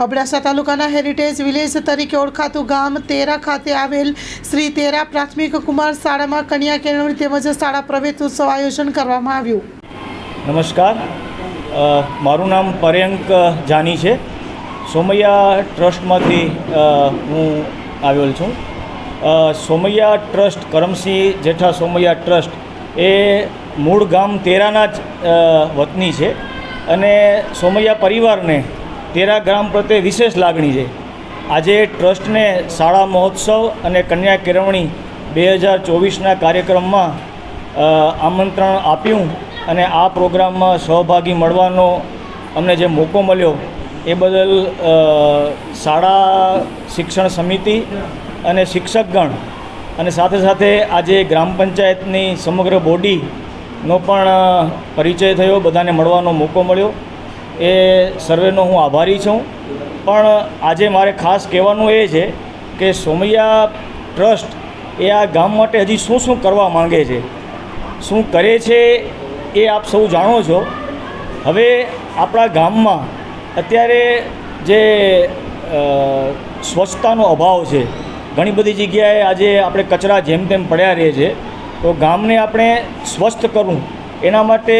અબડાસા તાલુકાના heritage village તરીકે ઓળખાતું ગામ તેરા ખાતે આવેલ શ્રી તેરા પ્રાથમિક કુમાર શાળામાં કન્યા કેળવણી તેમજ શાળા પ્રવેશ ઉત્સવ આયોજન કરવામાં આવ્યું. નમસ્કાર. મારું નામ પર્યંક જાની છે. સોમૈયા ટ્રસ્ટમાંથી હું આવેલ છું. સોમૈયા ટ્રસ્ટ કરમસિંહ જેઠા સોમૈયા ટ્રસ્ટ એ મૂળ ગામ તેરાના જ વતની છે અને સોમૈયા પરિવારને તેરા ગ્રામ પ્રત્યે વિશેષ લાગણી છે. આજે ટ્રસ્ટને શાળા મહોત્સવ અને કન્યા કેળવણી બે હજાર ચોવીસના કાર્યક્રમમાં આમંત્રણ આપ્યું અને આ પ્રોગ્રામમાં સહભાગી મળવાનો અમને જે મોકો મળ્યો એ બદલ શાળા શિક્ષણ સમિતિ અને શિક્ષકગણ અને સાથે સાથે આજે ગ્રામ પંચાયતની સમગ્ર બોડીનો પણ પરિચય થયો, બધાને મળવાનો મોકો મળ્યો. એ સર્વેનો હું આભારી છું. પણ આજે મારે ખાસ કહેવાનું એ છે કે સોમૈયા ટ્રસ્ટ એ આ ગામ માટે હજી શું શું કરવા માંગે છે? શું કરે છે એ આપ સૌ જાણો છો. હવે આપણા ગામમાં અત્યારે જે સ્વચ્છતાનો અભાવ છે. ઘણી બધી જગ્યાએ આજે આપણે કચરા જેમ તેમ પડ્યા રહે છે. તો ગામને આપણે સ્વસ્થ કરવું એના માટે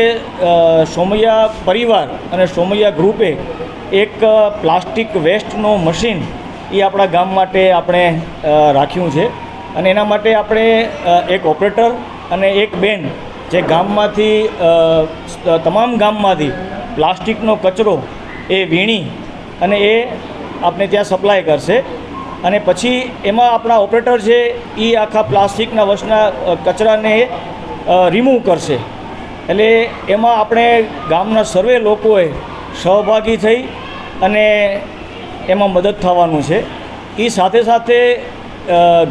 સોમૈયા પરિવાર અને સોમૈયા ગ્રુપે એક પ્લાસ્ટિક વેસ્ટનો મશીન એ આપણા ગામ માટે આપણે રાખ્યું છે. અને એના માટે આપણે એક ઓપરેટર અને એક બેન જે ગામમાંથી તમામ ગામમાંથી પ્લાસ્ટિકનો કચરો એ વીણી અને એ આપણે ત્યાં સપ્લાય કરશે. અને પછી એમાં આપણા ઓપરેટર છે એ આખા પ્લાસ્ટિકના વસ્તુના અ, કચરાને રિમૂવ કરશે. એટલે એમાં આપણે ગામના સર્વે લોકોએ સહભાગી થઈ અને એમાં મદદ થવાનું છે. એ સાથે સાથે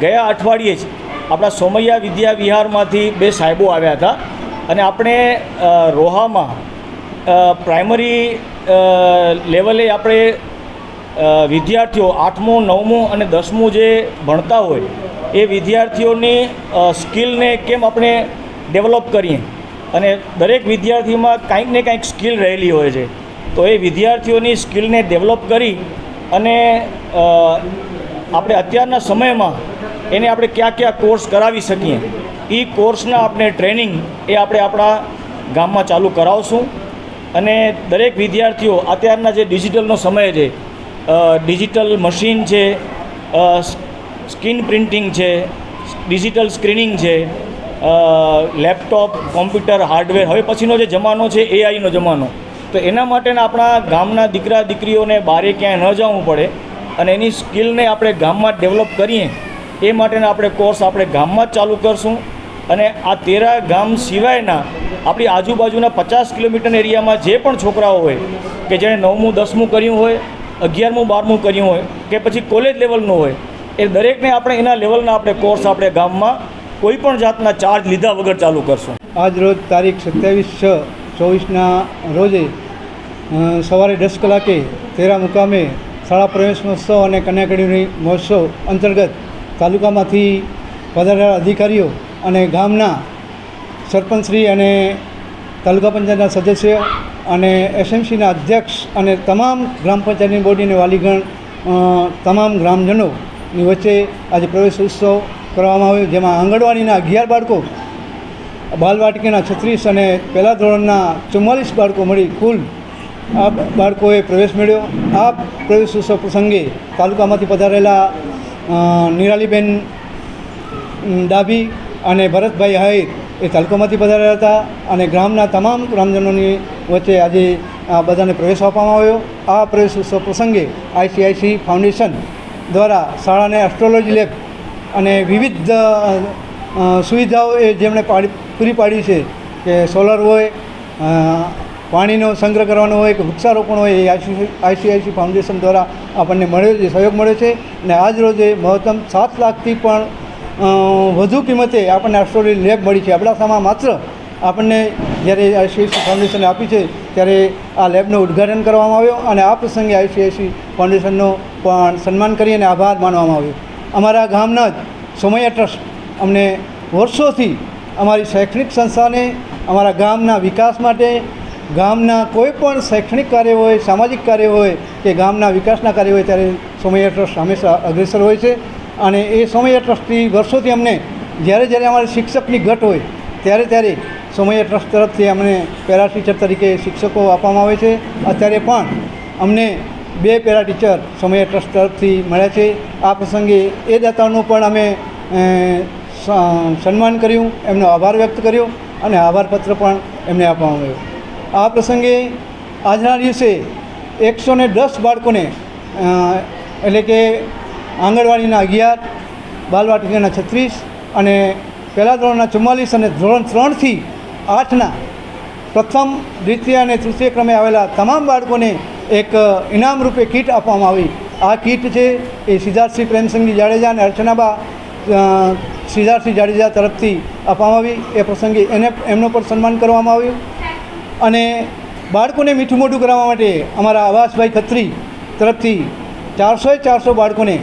ગયા અઠવાડિયે જ આપણા સોમૈયા વિદ્યા વિહારમાંથી બે સાહેબો આવ્યા હતા અને આપણે રોહામાં પ્રાઇમરી લેવલે આપણે વિદ્યાર્થીઓ આઠમું, નવમું અને દસમું જે ભણતા હોય, એ વિદ્યાર્થીઓની સ્કિલને કેમ આપણે ડેવલપ કરીએ? અને દરેક વિદ્યાર્થીમાં કાંઈક ને કાંઈક સ્કિલ રહેલી હોય છે. તો એ વિદ્યાર્થીઓની સ્કિલને ડેવલપ કરી અને આપણે અત્યારના સમયમાં એને આપણે ક્યાં ક્યાં કોર્સ કરાવી શકીએ. એ કોર્સના આપણે ટ્રેનિંગ એ આપણે આપણા ગામમાં ચાલુ કરાવશું. અને દરેક વિદ્યાર્થીઓ અત્યારના જે ડિજિટલનો સમય છે ડિજિટલ મશીન છે સ્કિન પ્રિન્ટિંગ છે, ડિજિટલ સ્ક્રીનિંગ છે લેપટોપ, કોમ્પ્યુટર, હાર્ડવેર, હવે પછીનો જે જમાનો છે એઆઈનો જમાનો. તો એના માટેના આપણા ગામના દીકરા, દીકરીઓને બારે ક્યાંય ન જવું પડે અને એની સ્કિલને આપણે ગામમાં ડેવલપ કરીએ, એ માટેના આપણે કોર્સ આપણે ગામમાં જ ચાલુ કરશું. અને આ તેરા ગામ સિવાયના આપણી આજુબાજુના પચાસ કિલોમીટર એરિયામાં જે પણ છોકરાઓ હોય, કે જેણે નવમું, દસમું કર્યું હોય, અગિયારમું, બારમું કર્યું હોય, કે પછી કોલેજ લેવલનું હોય, એ દરેકને આપણે એના લેવલના આપણે કોર્સ આપણે ગામમાં કોઈ પણ જાતના ચાર્જ લીધા વગર ચાલુ કરશું. આજ રોજ તારીખ સત્યાવીસ છ, ચોવીસના રોજે સવારે દસ કલાકે તેરા મુકામે શાળા પ્રવેશ મહોત્સવ અને કન્યાકડીની મહોત્સવ અંતર્ગત તાલુકામાંથી પધારેલા અધિકારીઓ અને ગામના સરપંચશ્રી અને તાલુકા પંચાયતના સદસ્ય અને એસએમસીના અધ્યક્ષ અને તમામ ગ્રામ પંચાયતની બોડીને વાલીગણ તમામ ગ્રામજનોની વચ્ચે આજે પ્રવેશ ઉત્સવ કરવામાં આવ્યું, જેમાં આંગણવાડીના અગિયાર બાળકો, બાલવાટિકાના છત્રીસ અને પહેલા ધોરણના ચુમ્માલીસ બાળકો મળી કુલ આ બાળકોએ પ્રવેશ મેળવ્યો. આ પ્રવેશ ઉત્સવ પ્રસંગે તાલુકામાંથી પધારેલા નિરાલીબેન ડાભી અને ભરતભાઈ હાઈર એ તાલુકામાંથી પધારેલા હતા અને ગ્રામના તમામ ગ્રામજનોની વચ્ચે આજે આ બધાને પ્રવેશ આપવામાં આવ્યો. આ પ્રવેશ ઉત્સવ પ્રસંગે આઈસીઆઈસી ફાઉન્ડેશન દ્વારા શાળાને એસ્ટ્રોલોજી લેબ અને વિવિધ સુવિધાઓ એ જેમણે પાડી, પૂરી પાડી છે કે સોલર હોય પાણીનો સંગ્રહ કરવાનો હોય કે વૃક્ષારોપણ હોય એ આઈસીઆઈસી ફાઉન્ડેશન દ્વારા આપણને મળ્યો છે, સહયોગ મળ્યો છે અને આજ રોજે મહત્તમ સાત લાખથી પણ વધુ કિંમતે આપણને આસ્ટ્રોલી લેબ મળી છે. અબડાસામાં માત્ર આપણને જ્યારે આઈસીઆઈસી ફાઉન્ડેશને આપી છે ત્યારે આ લેબનું ઉદ્ઘાટન કરવામાં આવ્યો અને આ પ્રસંગે આઈસીઆઈસી ફાઉન્ડેશનનો પણ સન્માન કરી અને આભાર માનવામાં આવ્યો. અમારા ગામના જ સોમૈયા ટ્રસ્ટ અમને વર્ષોથી અમારી શૈક્ષણિક સંસ્થાને, અમારા ગામના વિકાસ માટે, ગામના કોઈ પણ શૈક્ષણિક કાર્ય હોય, સામાજિક કાર્ય હોય કે ગામના વિકાસના કાર્ય હોય ત્યારે સોમૈયા ટ્રસ્ટ હંમેશા અગ્રેસર હોય છે. અને એ સોમૈયા ટ્રસ્ટથી વર્ષોથી અમને જ્યારે જ્યારે અમારી શિક્ષકની ઘટ હોય, ત્યારે ત્યારે સોમૈયા ટ્રસ્ટ તરફથી અમને પેરા ટીચર તરીકે શિક્ષકો આપવામાં આવે છે. અત્યારે પણ અમને બે પેરા ટીચર સમય ટ્રસ્ટ તરફથી મળ્યા છે. આ પ્રસંગે એ દાતાઓનું પણ અમે સન્માન કર્યું, એમનો આભાર વ્યક્ત કર્યો અને આભારપત્ર પણ એમને આપવામાં આવ્યું. આ પ્રસંગે આજના દિવસે એકસો ને દસ બાળકોને એટલે કે આંગણવાડીના અગિયાર, બાલવાટિકાના છત્રીસ અને પહેલા ધોરણના ચુમ્માલીસ અને ધોરણ ત્રણથી આઠના પ્રથમ, દ્વિતીય અને તૃતીય ક્રમે આવેલા તમામ બાળકોને એક ઇનામ રૂપે કીટ આપવામાં આવી. આ કીટ છે એ સિદ્ધાર્થસિંહ પ્રેમસિંહજી જાડેજા અને અર્ચનાબા સિદ્ધાર્થસિંહ જાડેજા તરફથી આપવામાં આવી. એ પ્રસંગે એને, એમનો પણ સન્માન કરવામાં આવ્યું. અને બાળકોને મીઠું મોઢું કરાવવા માટે અમારા આવાસભાઈ ખત્રી તરફથી ચારસોએ ચારસો બાળકોને,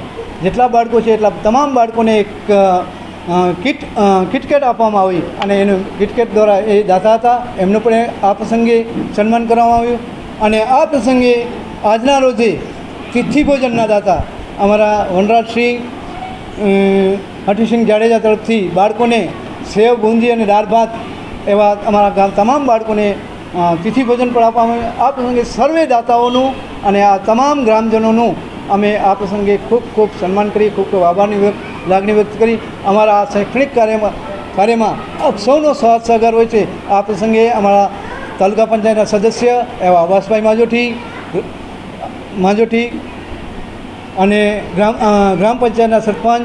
જેટલા બાળકો છે એટલા તમામ બાળકોને એક કિટ કિટકેટ આપવામાં આવી. અને એનું, કિટકેટ દ્વારા એ દાતા હતા. એમનું પણ આ પ્રસંગે સન્માન કરવામાં આવ્યું. અને આ પ્રસંગે આજના રોજે તિથિ ભોજનના દાતા અમારા વનરાજસિંહ અ, હઠીસિંહ જાડેજા તરફથી બાળકોને સેવ બુંદી અને દાળ ભાત એવા અમારા ગામ તમામ બાળકોને તિથિભોજન તિથિ ભોજન પણ આપવામાં આ પ્રસંગે સર્વે દાતાઓનું અને આ તમામ ગ્રામજનોનું અમે આ પ્રસંગે ખૂબ ખૂબ સન્માન કરી ખૂબ ખૂબ આભારની લાગણી વ્યક્ત કરી. અમારા આ શૈક્ષણિક કાર્યમાં કાર્યમાં આપ સૌનો સહકાર હોય છે. આ પ્રસંગે અમારા તાલુકા પંચાયતના સદસ્ય એવા આવાસભાઈ માજોઠી માજોઠી અને ગ્રામ ગ્રામ પંચાયતના સરપંચ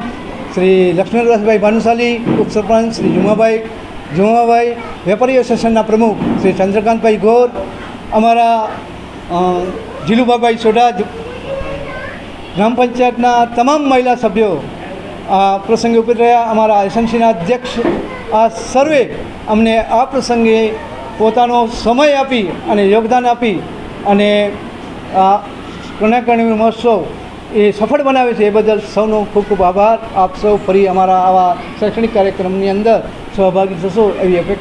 શ્રી લક્ષ્મણદાસભાઈ ભાનુશાલી ઉપસરપંચ શ્રી જુમાભાઈ જુમાભાઈ, વેપારી એસોસિએશનના પ્રમુખ શ્રી ચંદ્રકાંતભાઈ ગોર, અમારા જીલુભાભાઈ સોઢા, ગ્રામ પંચાયતના તમામ મહિલા સભ્યો આ પ્રસંગે ઉપસ્થિત રહ્યા. અમારા એસએમસીના અધ્યક્ષ આ સર્વે અમને આ પ્રસંગે પોતાનો સમય આપી અને યોગદાન આપી અને આ કન્યાકર્ણી મહોત્સવ એ સફળ બનાવે છે એ બદલ સૌનો ખૂબ ખૂબ આભાર. આપ સૌ ફરી અમારા આવા શૈક્ષણિક કાર્યક્રમની અંદર સહભાગી થશો એવી અપેક્ષા